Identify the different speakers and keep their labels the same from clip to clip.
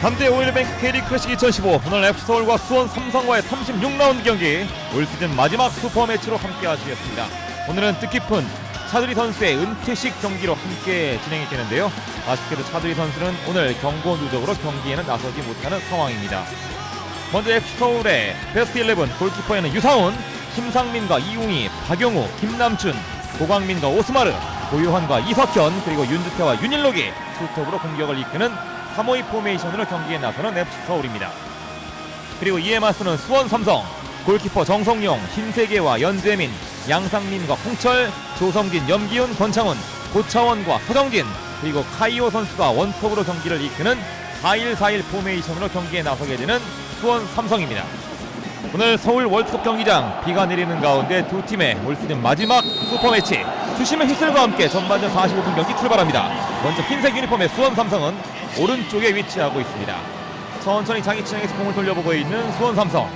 Speaker 1: 한대 오일뱅크 K리그 클래식 2015 오늘 FC서울과 수원 삼성과의 36라운드 경기 올 시즌 마지막 슈퍼 매치로 함께 하시겠습니다. 오늘은 뜻깊은 차두리 선수의 은퇴식 경기로 함께 진행이 되는데요. 아쉽게도 차두리 선수는 오늘 경고 누적으로 경기에는 나서지 못하는 상황입니다. 먼저 FC서울의 베스트 11 골키퍼에는 유상훈, 심상민과 이웅희, 박용우, 김남춘, 고광민과 오스마르, 고요한과 이석현 그리고 윤주태와 윤일록이 투톱으로 공격을 이끄는 352 포메이션으로 경기에 나서는 FC 서울입니다. 그리고 이에 맞서는 수원 삼성 골키퍼 정성용, 신세계와 연재민, 양상민과 홍철, 조성진, 염기훈, 권창훈, 고차원과 서정진 그리고 카이오 선수가 원톱으로 경기를 이끄는 4-1-4-1 포메이션으로 경기에 나서게 되는 수원 삼성입니다. 오늘 서울 월드컵 경기장 비가 내리는 가운데 두 팀의 올 시즌 마지막 슈퍼매치 주심의 휘슬과 함께 전반전 45분 경기 출발합니다. 먼저 흰색 유니폼의 수원 삼성은 오른쪽에 위치하고 있습니다. 천천히 자기 진영에서 공을 돌려보고 있는 수원 삼성.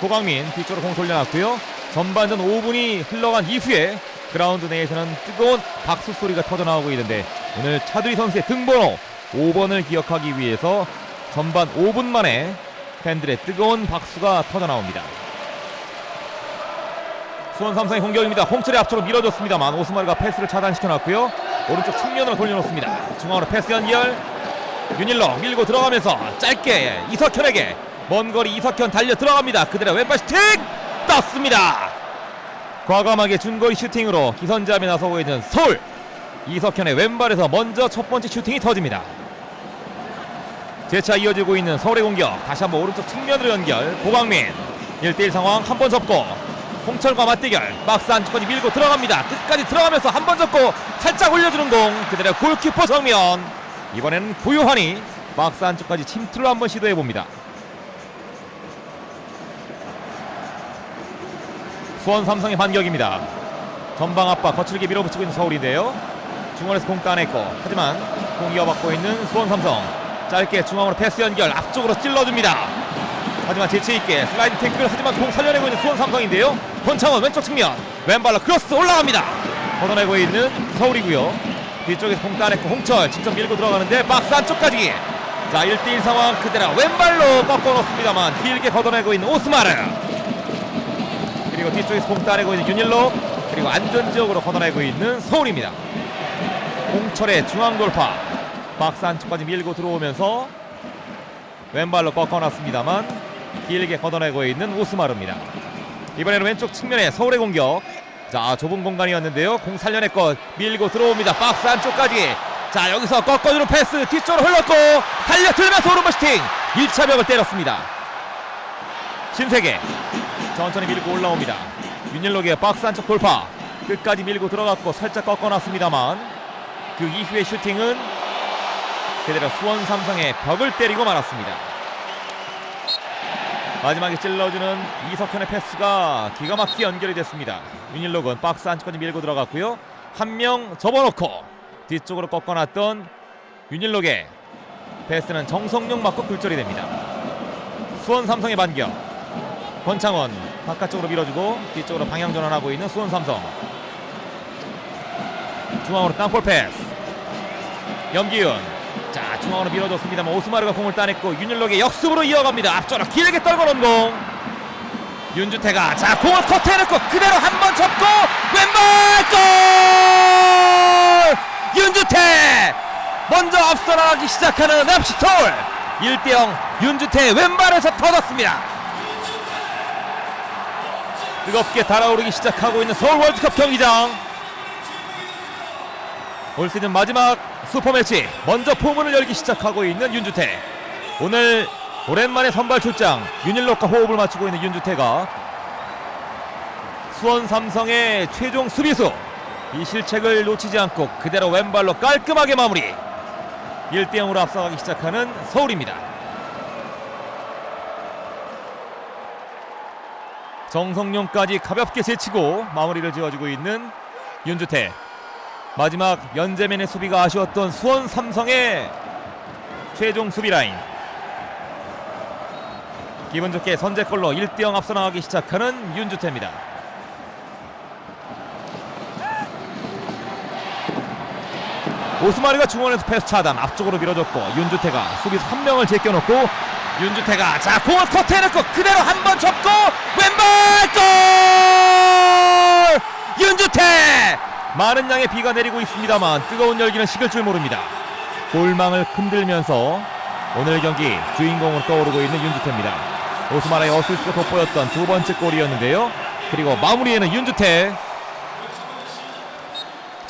Speaker 1: 고강민 뒤쪽으로 공 돌려놨고요. 전반전 5분이 흘러간 이후에 그라운드 내에서는 뜨거운 박수 소리가 터져나오고 있는데 오늘 차두리 선수의 등번호 5번을 기억하기 위해서 전반 5분 만에 팬들의 뜨거운 박수가 터져나옵니다. 수원 삼성의 공격입니다. 홍철의 앞쪽으로 밀어줬습니다만 오스마르가 패스를 차단시켜놨고요. 오른쪽 측면으로 돌려놓습니다. 중앙으로 패스 연결. 윤일로 밀고 들어가면서 짧게 이석현에게 먼 거리 이석현 달려 들어갑니다. 그대로 왼발 슈팅 떴습니다. 과감하게 중거리 슈팅으로 기선제압에 나서고 있는 서울. 이석현의 왼발에서 먼저 첫 번째 슈팅이 터집니다. 재차 이어지고 있는 서울의 공격 다시 한번 오른쪽 측면으로 연결 고광민 1대1 상황 한 번 접고 홍철과 맞대결. 박스 안쪽까지 밀고 들어갑니다. 끝까지 들어가면서 한 번 접고 살짝 올려주는 공. 그대로 골키퍼 정면. 이번에는 고요한이 박스 안쪽까지 침투를 한번 시도해봅니다. 수원 삼성의 반격입니다. 전방 압박 거칠게 밀어붙이고 있는 서울인데요. 중원에서 공 따냈고 하지만 공 이어받고 있는 수원 삼성. 짧게 중앙으로 패스 연결 앞쪽으로 찔러줍니다. 하지만 재치있게 슬라이드 태클 하지만 공 살려내고 있는 수원 삼성인데요 권창원 왼쪽 측면. 왼발로 크로스 올라갑니다. 걷어내고 있는 서울이고요. 뒤쪽에서 공 따냈고 홍철 직접 밀고 들어가는데 박스 안쪽까지. 자 1대1 상황 그대로 왼발로 꺾어 놓습니다만 길게 걷어내고 있는 오스마르. 그리고 뒤쪽에서 공 따내고 있는 윤일로. 그리고 안전지역으로 걷어내고 있는 서울입니다. 홍철의 중앙 돌파. 박스 안쪽까지 밀고 들어오면서 왼발로 꺾어놨습니다만 길게 걷어내고 있는 오스마르입니다. 이번에는 왼쪽 측면에 서울의 공격. 자 좁은 공간이었는데요. 공 살려냈고 밀고 들어옵니다. 박스 안쪽까지. 자 여기서 꺾어주는 패스 뒤쪽으로 흘렀고 달려 들면서 오른발 슈팅 1차 벽을 때렸습니다. 신세계 천천히 밀고 올라옵니다. 윤일록의 박스 안쪽 돌파 끝까지 밀고 들어갔고 살짝 꺾어놨습니다만 그 이후의 슈팅은 그대로 수원 삼성의 벽을 때리고 말았습니다. 마지막에 찔러주는 이석현의 패스가 기가 막히게 연결이 됐습니다. 윤일록은 박스 안쪽까지 밀고 들어갔고요. 한 명 접어놓고 뒤쪽으로 꺾어놨던 윤일록의 패스는 정성용 맞고 굴절이 됩니다. 수원 삼성의 반격. 권창원 바깥쪽으로 밀어주고 뒤쪽으로 방향 전환하고 있는 수원 삼성. 중앙으로 땅볼 패스. 염기훈 자 중앙으로 밀어줬습니다만 오스마르가 공을 따냈고 윤일록의 역습으로 이어갑니다. 앞쪽으로 길게 떨궈놓은 공. 윤주태가 자 공을 커트해 놓고 그대로 한 번 접고 왼발 골! 윤주태! 먼저 앞서 나가기 시작하는 FC 서울. 1대0 윤주태의 왼발에서 터졌습니다. 뜨겁게 달아오르기 시작하고 있는 서울 월드컵 경기장. 올 시즌 마지막 슈퍼매치 먼저 포문을 열기 시작하고 있는 윤주태. 오늘 오랜만에 선발 출장 윤일록과 호흡을 맞추고 있는 윤주태가 수원 삼성의 최종 수비수. 이 실책을 놓치지 않고 그대로 왼발로 깔끔하게 마무리. 1대0으로 앞서가기 시작하는 서울입니다. 정성용까지 가볍게 제치고 마무리를 지어주고 있는 윤주태 마지막 연재맨의 수비가 아쉬웠던 수원 삼성의 최종 수비 라인. 기분 좋게 선제골로 1대0 앞서 나가기 시작하는 윤주태입니다. 오스마리가 중원에서 패스 차단 앞쪽으로 밀어줬고 윤주태가 수비수 한 명을 제껴놓고 윤주태가 자 공을 코트에 넣고 그대로 한 번 접고 왼발 골! 윤주태 많은 양의 비가 내리고 있습니다만 뜨거운 열기는 식을 줄 모릅니다 골망을 흔들면서 오늘 경기 주인공으로 떠오르고 있는 윤주태입니다 오스마라의 어시스트가 돋보였던 두 번째 골이었는데요 그리고 마무리에는 윤주태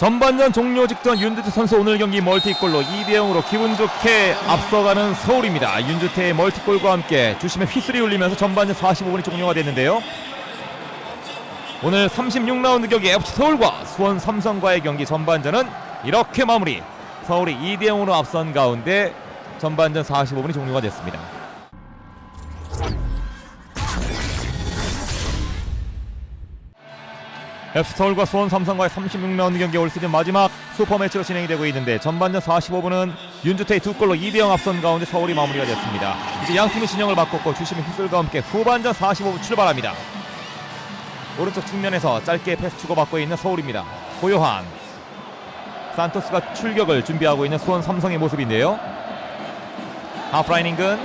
Speaker 1: 전반전 종료 직전 윤주태 선수 오늘 경기 멀티골로 2대 0으로 기분 좋게 앞서가는 서울입니다. 윤주태의 멀티골과 함께 주심의 휘슬이 울리면서 전반전 45분이 종료가 됐는데요. 오늘 36라운드 경기 FC 서울과 수원 삼성과의 경기 전반전은 이렇게 마무리. 서울이 2대 0으로 앞선 가운데 전반전 45분이 종료가 됐습니다. FC 서울과 수원 삼성과의 36라운드 경기 올 시즌 마지막 슈퍼매치로 진행이 되고 있는데 전반전 45분은 윤주태의 두 골로 2대0 앞선 가운데 서울이 마무리가 됐습니다. 이제 양 팀이 진영을 바꿨고 주심의 휘슬과 함께 후반전 45분 출발합니다. 오른쪽 측면에서 짧게 패스 주고받고 있는 서울입니다. 고요한 산토스가 출격을 준비하고 있는 수원 삼성의 모습인데요. 하프라인 인근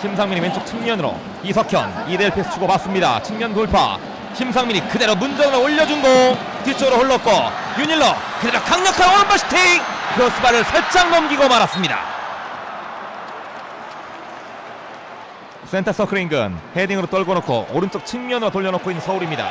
Speaker 1: 심상민이 왼쪽 측면으로 이석현 2대1 패스 주고받습니다. 측면 돌파 심상민이 그대로 문전을 올려준 공 뒤쪽으로 흘렀고 윤일러 그대로 강력한 오른발 슈팅 크로스바를 살짝 넘기고 말았습니다. 센터 서클 인근 헤딩으로 떨궈 놓고 오른쪽 측면으로 돌려놓고 있는 서울입니다.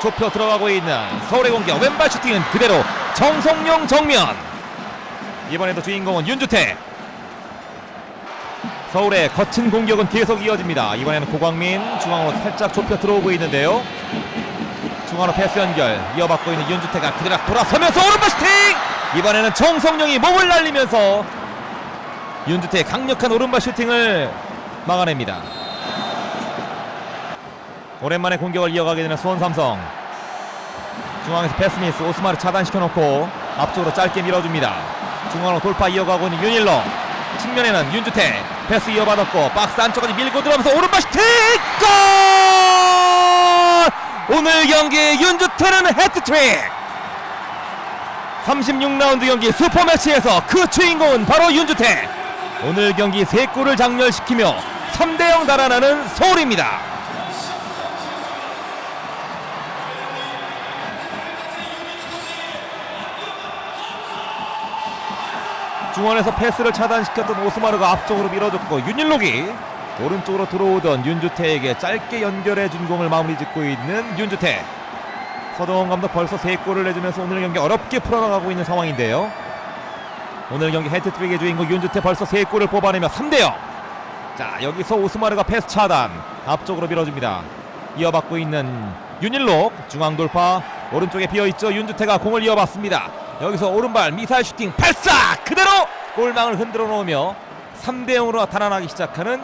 Speaker 1: 좁혀 들어가고 있는 서울의 공격 왼발 슈팅은 그대로 정성용 정면 이번에도 주인공은 윤주태 서울의 거친 공격은 계속 이어집니다. 이번에는 고광민 중앙으로 살짝 좁혀 들어오고 있는데요. 중앙으로 패스 연결 이어받고 있는 윤주태가 그대로 돌아서면서 오른발 슈팅! 이번에는 정성용이 몸을 날리면서 윤주태의 강력한 오른발 슈팅을 막아냅니다. 오랜만에 공격을 이어가게 되는 수원 삼성. 중앙에서 패스미스 오스마를 차단시켜 놓고 앞쪽으로 짧게 밀어줍니다. 중앙으로 돌파 이어가고 있는 윤일러. 측면에는 윤주태 패스 이어받았고 박스 안쪽까지 밀고 들어가면서 오른발 슈팅 골! 오늘 경기 윤주태는 헤트트릭 36라운드 경기 슈퍼매치에서 그 주인공은 바로 윤주태 오늘 경기 3골을 장렬시키며 3대0 달아나는 서울입니다. 중원에서 패스를 차단시켰던 오스마르가 앞쪽으로 밀어줬고 윤일록이 오른쪽으로 들어오던 윤주태에게 짧게 연결해 준 공을 마무리 짓고 있는 윤주태 서동원 감독 벌써 3골을 내주면서 오늘 경기 어렵게 풀어나가고 있는 상황인데요 오늘 경기 헤트트릭의 주인공 윤주태 벌써 3골을 뽑아내며 3대0 자 여기서 오스마르가 패스 차단 앞쪽으로 밀어줍니다. 이어받고 있는 윤일록 중앙 돌파 오른쪽에 비어있죠. 윤주태가 공을 이어받습니다. 여기서 오른발 미사일 슈팅 발사! 그대로 골망을 흔들어 놓으며 3대 0으로 달아나기 시작하는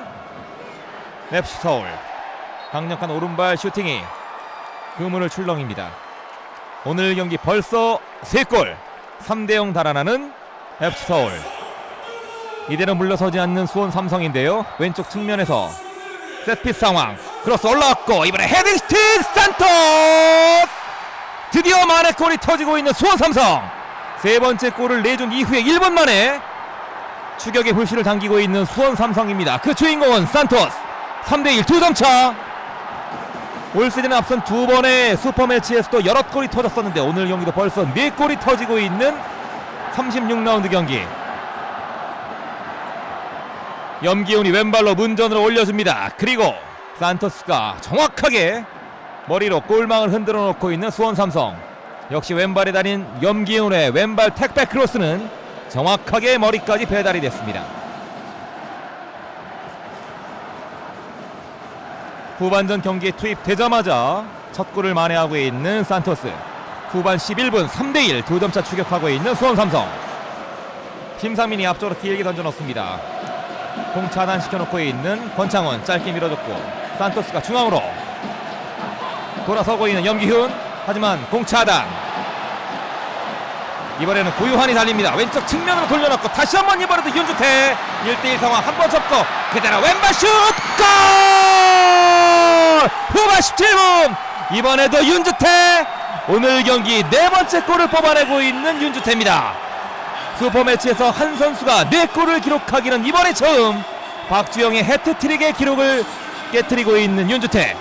Speaker 1: 랩시 서울. 강력한 오른발 슈팅이 그물을 출렁입니다. 오늘 경기 벌써 3골 3대 0 달아나는 랩시 서울. 이대로 물러서지 않는 수원 삼성인데요. 왼쪽 측면에서 세트피스 상황. 크로스 올라왔고 이번에 헤딩 슈팅 산토스! 드디어 만의 골이 터지고 있는 수원 삼성! 세 번째 골을 내준 이후에 1분 만에 추격의 불씨를 당기고 있는 수원 삼성입니다. 그 주인공은 산토스. 3대1 두 점차! 올 시즌 앞선 두 번의 슈퍼매치에서도 여러 골이 터졌었는데 오늘 경기도 벌써 네 골이 터지고 있는 36라운드 경기 염기훈이 왼발로 문전으로 올려줍니다. 그리고 산토스가 정확하게 머리로 골망을 흔들어 놓고 있는 수원 삼성 역시 왼발에 달인 염기훈의 왼발 택배 크로스는 정확하게 머리까지 배달이 됐습니다. 후반전 경기에 투입되자마자 첫 골을 만회하고 있는 산토스 후반 11분 3대1 두 점차 추격하고 있는 수원 삼성. 심상민이 앞쪽으로 길게 던져놓습니다. 공 차단시켜놓고 있는 권창원 짧게 밀어줬고 산토스가 중앙으로 돌아서고 있는 염기훈. 하지만 공 차단. 이번에는 고유한이 달립니다. 왼쪽 측면으로 돌려놓고 다시 한번 이번에도 윤주태. 1대1 상황 한 번 접고 그대로 왼발 슛! 골! 후반 17분! 이번에도 윤주태 오늘 경기 네 번째 골을 뽑아내고 있는 윤주태입니다. 슈퍼매치에서 한 선수가 네 골을 기록하기는 이번에 처음 박주영의 해트트릭의 기록을 깨뜨리고 있는 윤주태.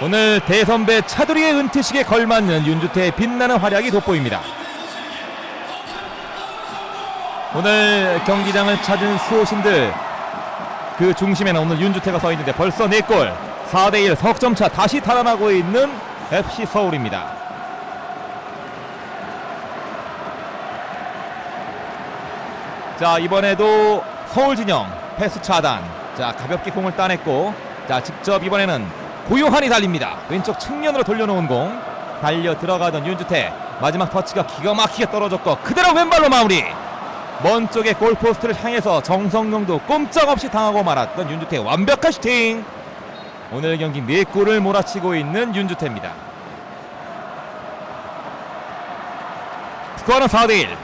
Speaker 1: 오늘 대선배 차두리의 은퇴식에 걸맞는 윤주태의 빛나는 활약이 돋보입니다. 오늘 경기장을 찾은 수호신들 그 중심에는 오늘 윤주태가 서 있는데 벌써 4골 4대1 석점차 다시 달아나고 있는 FC 서울입니다. 자 이번에도 서울 진영 패스 차단. 자 가볍게 공을 따냈고 자 직접 이번에는 고요한이 달립니다. 왼쪽 측면으로 돌려놓은 공. 달려 들어가던 윤주태. 마지막 터치가 기가 막히게 떨어졌고 그대로 왼발로 마무리. 먼 쪽의 골포스트를 향해서 정성용도 꼼짝없이 당하고 말았던 윤주태의 완벽한 슈팅 오늘 경기 4골을 몰아치고 있는 윤주태입니다. 스코어는 4대1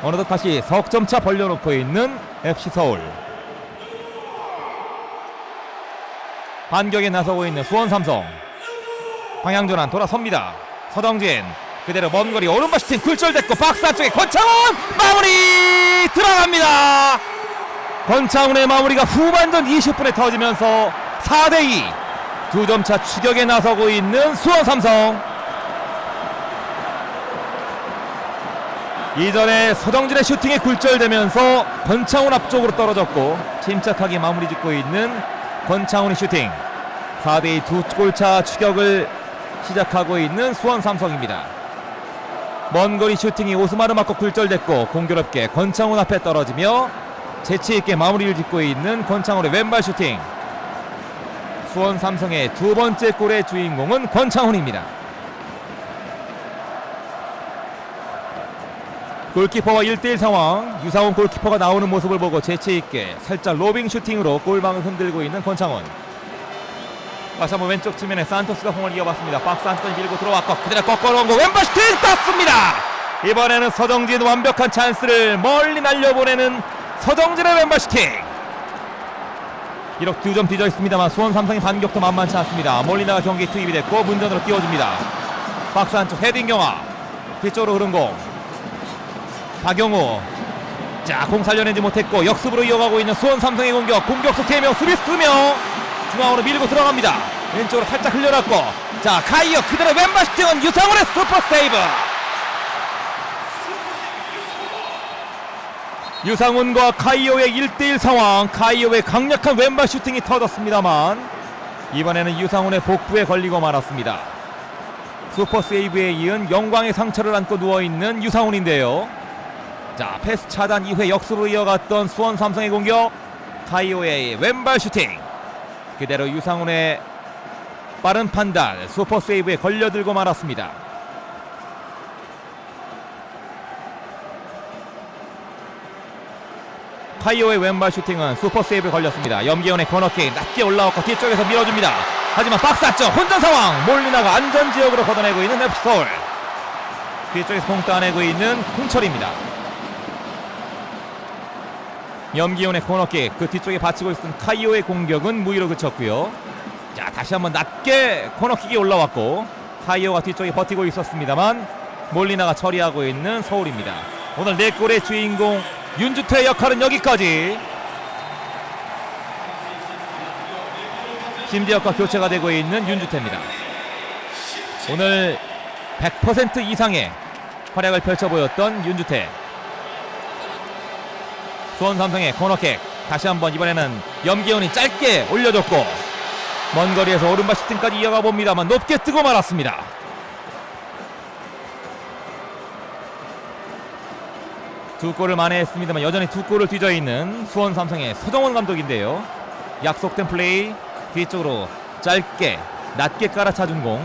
Speaker 1: 어느덧 다시 석점차 벌려놓고 있는 FC 서울. 반격에 나서고 있는 수원 삼성. 방향전환 돌아섭니다. 서정진 그대로 먼 거리 오른발 슈팅 굴절됐고 박스 안쪽에 권창훈! 마무리! 들어갑니다! 권창훈의 마무리가 후반전 20분에 터지면서 4대2 두 점 차 추격에 나서고 있는 수원 삼성. 이전에 서정진의 슈팅에 굴절되면서 권창훈 앞쪽으로 떨어졌고 침착하게 마무리 짓고 있는 권창훈의 슈팅. 4대2 두 골차 추격을 시작하고 있는 수원 삼성입니다. 먼 거리 슈팅이 오스마르 맞고 굴절됐고 공교롭게 권창훈 앞에 떨어지며 재치있게 마무리를 짓고 있는 권창훈의 왼발 슈팅 수원 삼성의 두 번째 골의 주인공은 권창훈입니다. 골키퍼와 1대1 상황. 유상훈 골키퍼가 나오는 모습을 보고 재치있게 살짝 로빙 슈팅으로 골망을 흔들고 있는 권창훈. 다시 한번 왼쪽 측면에 산토스가 공을 이어봤습니다. 박스 안쪽까지 밀고 들어왔고 그대로 꺾어놓은 거 왼발 슈팅 땄습니다. 이번에는 서정진 완벽한 찬스를 멀리 날려보내는 서정진의 왼발 슈팅 이렇게 두점 뒤져 있습니다만 수원 삼성의 반격도 만만치 않습니다. 몰리나가 경기 투입이 됐고 문전으로 띄워줍니다. 박스 안쪽 헤딩 경화 뒤쪽으로 흐른 공. 박영우. 자 공 살려내지 못했고 역습으로 이어가고 있는 수원 삼성의 공격. 공격수 3명 수비수 2명. 중앙으로 밀고 들어갑니다. 왼쪽으로 살짝 흘려놨고. 자 카이어 그대로 왼발 슈팅은 유상훈의 슈퍼 세이브 유상훈과 카이오의 1대1 상황. 카이오의 강력한 왼발 슈팅이 터졌습니다만 이번에는 유상훈의 복부에 걸리고 말았습니다. 슈퍼 세이브에 이은 영광의 상처를 안고 누워있는 유상훈인데요. 자 패스 차단 이후에 역습으로 이어갔던 수원 삼성의 공격. 카이오의 왼발 슈팅. 그대로 유상훈의 빠른 판단 슈퍼 세이브에 걸려들고 말았습니다 카이오의 왼발 슈팅은 슈퍼 세이브에 걸렸습니다. 염기현의 코너킥 낮게 올라왔고 뒤쪽에서 밀어줍니다. 하지만 박스 안쪽 혼전 상황. 몰리나가 안전 지역으로 걷어내고 있는 FC 서울 뒤쪽에서 공 따내고 있는 홍철입니다. 염기훈의 코너킥 그 뒤쪽에 받치고 있던 카이오의 공격은 무위로 그쳤고요. 자 다시 한번 낮게 코너킥이 올라왔고 카이오가 뒤쪽에 버티고 있었습니다만 몰리나가 처리하고 있는 서울입니다. 오늘 네 골의 주인공 윤주태의 역할은 여기까지. 심지어과 교체가 되고 있는 윤주태입니다. 오늘 100% 이상의 활약을 펼쳐 보였던 윤주태. 수원 삼성의 코너킥 다시 한번 이번에는 염기훈이 짧게 올려줬고 먼 거리에서 오른발 슈팅까지 이어가 봅니다만 높게 뜨고 말았습니다. 두 골을 만회했습니다만 여전히 두 골을 뒤져 있는 수원 삼성의 서정원 감독인데요. 약속된 플레이 뒤쪽으로 짧게 낮게 깔아차준 공.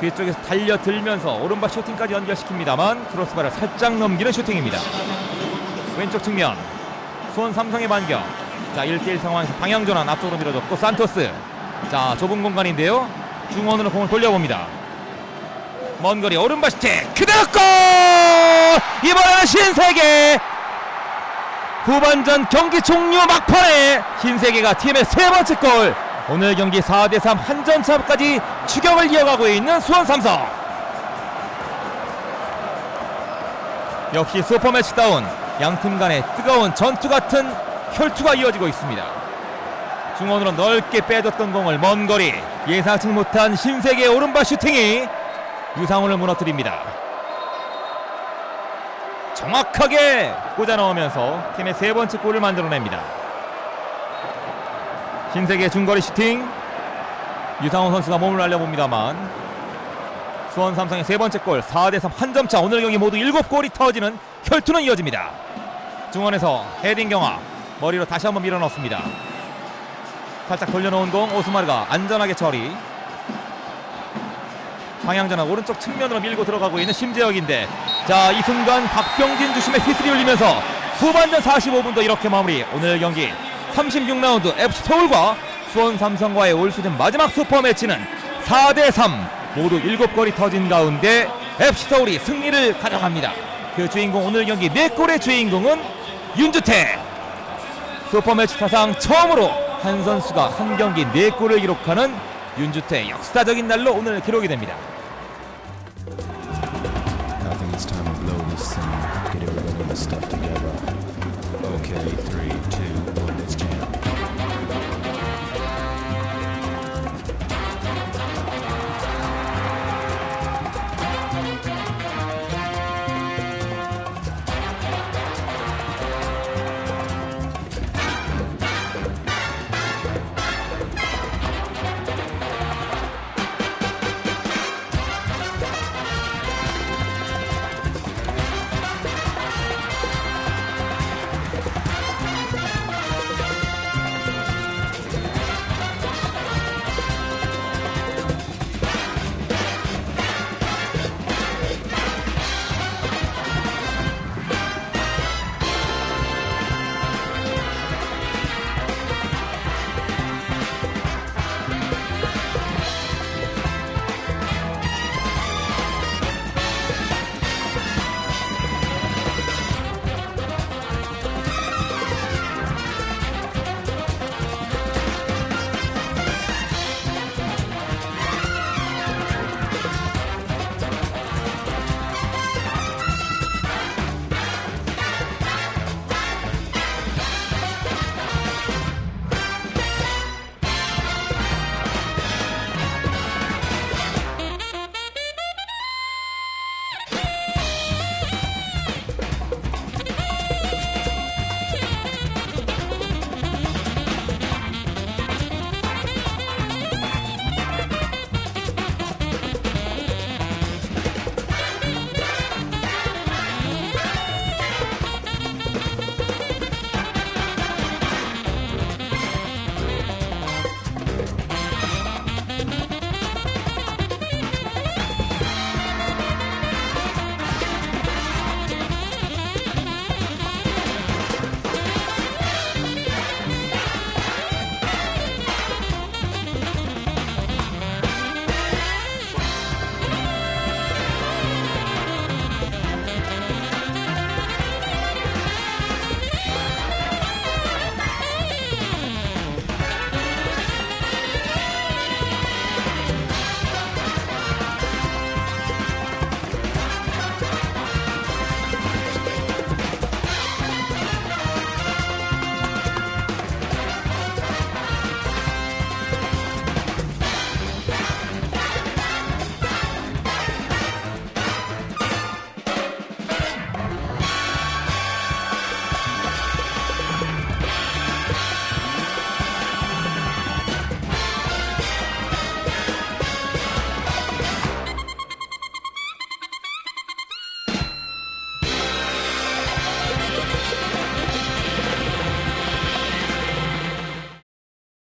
Speaker 1: 뒤쪽에서 달려들면서 오른발 슈팅까지 연결시킵니다만 크로스바를 살짝 넘기는 슈팅입니다. 왼쪽 측면 수원 삼성의 반격. 자 1대1 상황에서 방향전환 앞쪽으로 밀어줬고 산토스. 자 좁은 공간인데요. 중원으로 공을 돌려봅니다 먼 거리 오른발 슈팅 그대로 골 이번에는 신세계 후반전 경기 종료 막판에 신세계가 팀의 세 번째 골 오늘 경기 4대3 한 점 차까지 추격을 이어가고 있는 수원 삼성. 역시 슈퍼매치다운 양팀 간의 뜨거운 전투 같은 혈투가 이어지고 있습니다. 중원으로 넓게 빼줬던 공을 먼 거리 예상치 못한 신세계의 오른발 슈팅이 유상훈을 무너뜨립니다. 정확하게 꽂아 넣으면서 팀의 세 번째 골을 만들어냅니다. 신세계 중거리 슈팅 유상훈 선수가 몸을 날려봅니다만 수원 삼성의 세 번째 골 4대3 한 점 차 오늘 경기 모두 7골이 터지는 혈투는 이어집니다. 중원에서 헤딩 경합 머리로 다시 한번 밀어넣습니다. 살짝 돌려놓은 공 오스마르가 안전하게 처리 방향전환 오른쪽 측면으로 밀고 들어가고 있는 심재혁인데 자 이 순간 박병진 주심의 휘슬이 울리면서 후반전 45분도 이렇게 마무리. 오늘 경기 36라운드 FC 서울과 수원 삼성과의 올 시즌 마지막 슈퍼 매치는 4대3 모두 7골이 터진 가운데 FC 서울이 승리를 가져갑니다. 그 주인공 오늘 경기 4골의 주인공은 윤주태. 슈퍼매치 사상 처음으로 한 선수가 한 경기 4골을 기록하는 윤주태 역사적인 날로 오늘 기록이 됩니다